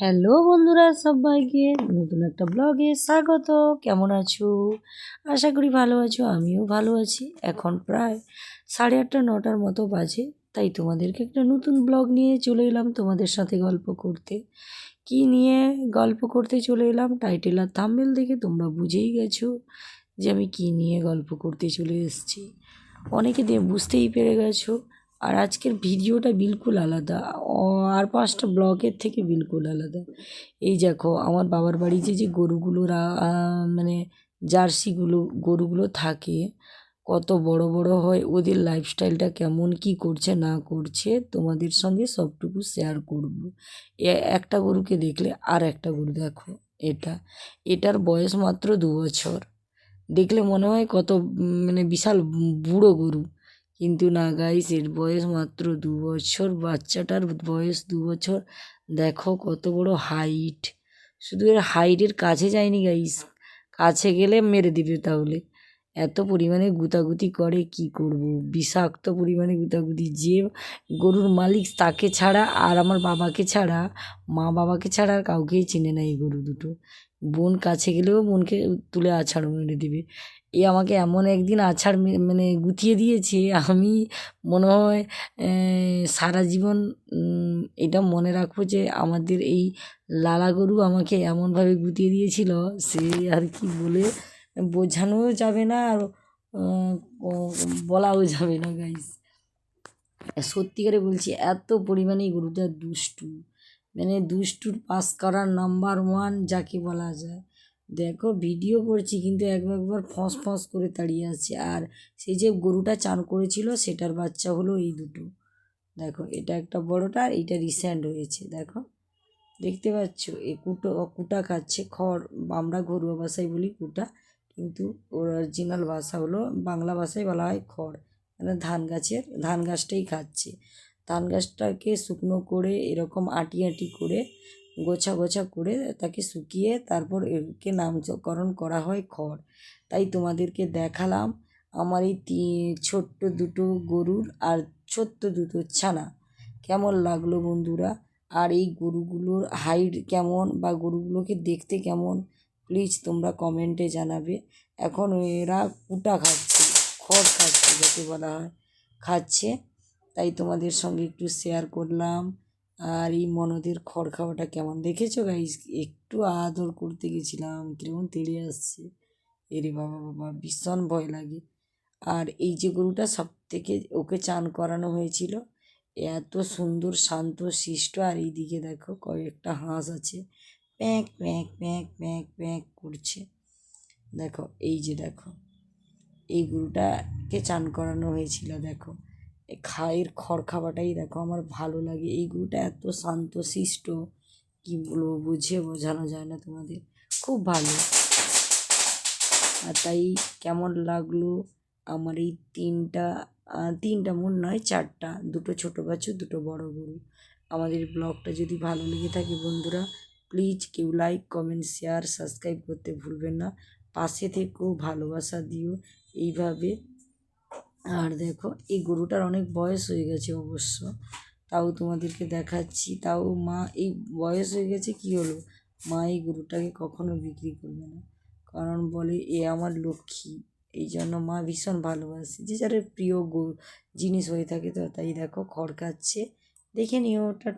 Hello বন্ধুরা, সবাইকে নতুন একটা ব্লগে স্বাগত। কেমন আছো? আশা করি ভালো আছো, আমিও ভালো আছি। এখন প্রায় সাড়ে আটটা, নটার মতো বাজে, তাই তোমাদেরকে একটা নতুন ব্লগ নিয়ে চলে এলাম তোমাদের সাথে গল্প করতে। কি নিয়ে গল্প করতে চলে এলাম? টাইটেল আর থাম্বেল দেখে তোমরা বুঝেই গেছো যে আমি কি নিয়ে গল্প করতে চলে এসেছি। অনেকে বুঝতেই পেরে গেছো আর আজকের ভিডিওটা বিলকুল আলাদা। আর পাঁচটা ব্লগের থেকে বিলকুল আলাদা। এই দেখো, আমার বাবার বাড়ি যে যে গরুগুলো মানে জার্সিগুলো, গরুগুলো থাকে, কত বড় বড় হয়, ওদের লাইফস্টাইলটা কেমন, কি করছে, না করছে, তোমাদের সঙ্গে সবটুকু শেয়ার করব। একটা গরুকে দেখলে আর একটা গরু দেখো, এটা। এটার বয়স মাত্র দু বছর। দেখলে মনে হয় কত মানে বিশাল বুড়ো গরু। কিন্তু না গাইস এর বয়স মাত্র দু বছর, বাচ্চাটার বয়স দু বছর। দেখো কত বড় হাইট শুধু এর হাইটের কাছে যায়নি গাইস কাছে গেলে মেরে দিবে তাহলে। এত পরিমাণে গুতাগুতি করে, কি করব? বিষাক্ত পরিমাণে গুতাগুতি। যে গরুর মালিক তাকে ছাড়া আর আমার বাবাকে ছাড়া, মা বাবাকে ছাড়া আর কাউকেই চেনে না এই গরু দুটো। বোন কাছে গেলেও বোনকে তুলে আছাড় মেরে দিবে। এ আমাকে এমন একদিন আছাড় মানে গুতিয়ে দিয়েছে, আমি মনে হয় সারা জীবন এটা মনে রাখব যে আমাদের এই লালা গরু আমাকে এমনভাবে গুতিয়ে দিয়েছিল, সে আর কি বলে বোঝানোও যাবে না আর বলাও যাবে না গাইস সত্যিকারে বলছি, এত পরিমাণে গরুটা দুষ্টু। মানে দুষ্টুর পাস করার নাম্বার ওয়ান যাকে বলা যায়। দেখো ভিডিও করছি কিন্তু একবার একবার ফস ফস করে দাঁড়িয়ে আছে আর সেই যে গরুটা চান করেছিল, সেটার বাচ্চা হলো এই দুটো। দেখো, এটা একটা বড়টা আর এইটা রিসেন্ট হয়েছে, দেখো। দেখতে পাচ্ছ? এ কুটো কুটা খাচ্ছে, খড়, আমরা ঘরোয়া ভাষায় বলি কুটা, কিন্তু অরিজিনাল ভাষা হলো, বাংলা ভাষায় বলা হয় খড়। মানে ধান গাছের, ধান গাছটাই খাচ্ছে। ধান গাছটাকে শুকনো করে এরকম আটি আটি করে গোছা গোছা করে তাকে শুকিয়ে তারপর একে নামকরণ করা হয় খড়। তাই তোমাদেরকে দেখালাম আমার এই তি- ছোট্ট দুটো গরুর আর ছোট্ট দুটো ছানা। কেমন লাগল বন্ধুরা? আর এই গরুগুলোর হাইট কেমন বা গরুগুলোকে দেখতে কেমন? প্লিজ তোমরা কমেন্টে জানাবে। এখন এরা কুটা খাচ্ছে, খড় খাচ্ছে যাকে বলা হয়, খাচ্ছে। তাই তোমাদের সঙ্গে একটু শেয়ার করলাম। আর এই মনদের খড় খাওয়াটা কেমন? দেখেছ গাইস একটু আদর করতে গেছিলাম, কীরকম তেড়ে আসছে। এরে বাবা বাবা, ভীষণ ভয় লাগে। আর এই যে গরুটা সব থেকে ওকে চান করানো হয়েছিল, এত সুন্দর, শান্ত, শিষ্ট। আর এইদিকে দেখো কয়েকটা হাঁস আছে। প্যাঁক প্যাঁক প্যাঁক প্যাঁক প্যাঁক করছে। দেখো, এই যে দেখো, এই গরুটাকে চান করানো হয়েছিল, দেখো। এই খায়ের খড় খাওয়াটাই দেখো আমার ভালো লাগে। এই গরুটা এত শান্ত শিষ্ট কী বলব বুঝিয়ে বোঝানো যায় না তোমাদের। খুব ভালো। আর তাই কেমন লাগল আমার এই তিনটা তিনটা মন নয়, চারটা। দুটো ছোটো বাছুর দুটো বড় গরু। আমাদের ব্লগটা যদি ভালো লেগে থাকে বন্ধুরা প্লিজ কেউ লাইক কমেন্ট শেয়ার সাবস্ক্রাইব করতে ভুলবেন না। পাশে থেকেও ভালোবাসা দিও। এইভাবে আর দেখো, এই গরুটার অনেক বয়স হয়ে গেছে অবশ্য। তাও তোমাদেরকে দেখাচ্ছি, তাও মা এই বয়স হয়ে গেছে কি হলো? মা এই গরুটাকে কখনো বিক্রি করবে না। কারণ বলে, এ আমার লক্ষ্মী। এই জন্য মা ভীষণ ভালোবাসে। যে যার প্রিয় গরু, জিনিস হয়ে থাকে তো তাই দেখো খড় খাচ্ছে দেখে নিও ওটা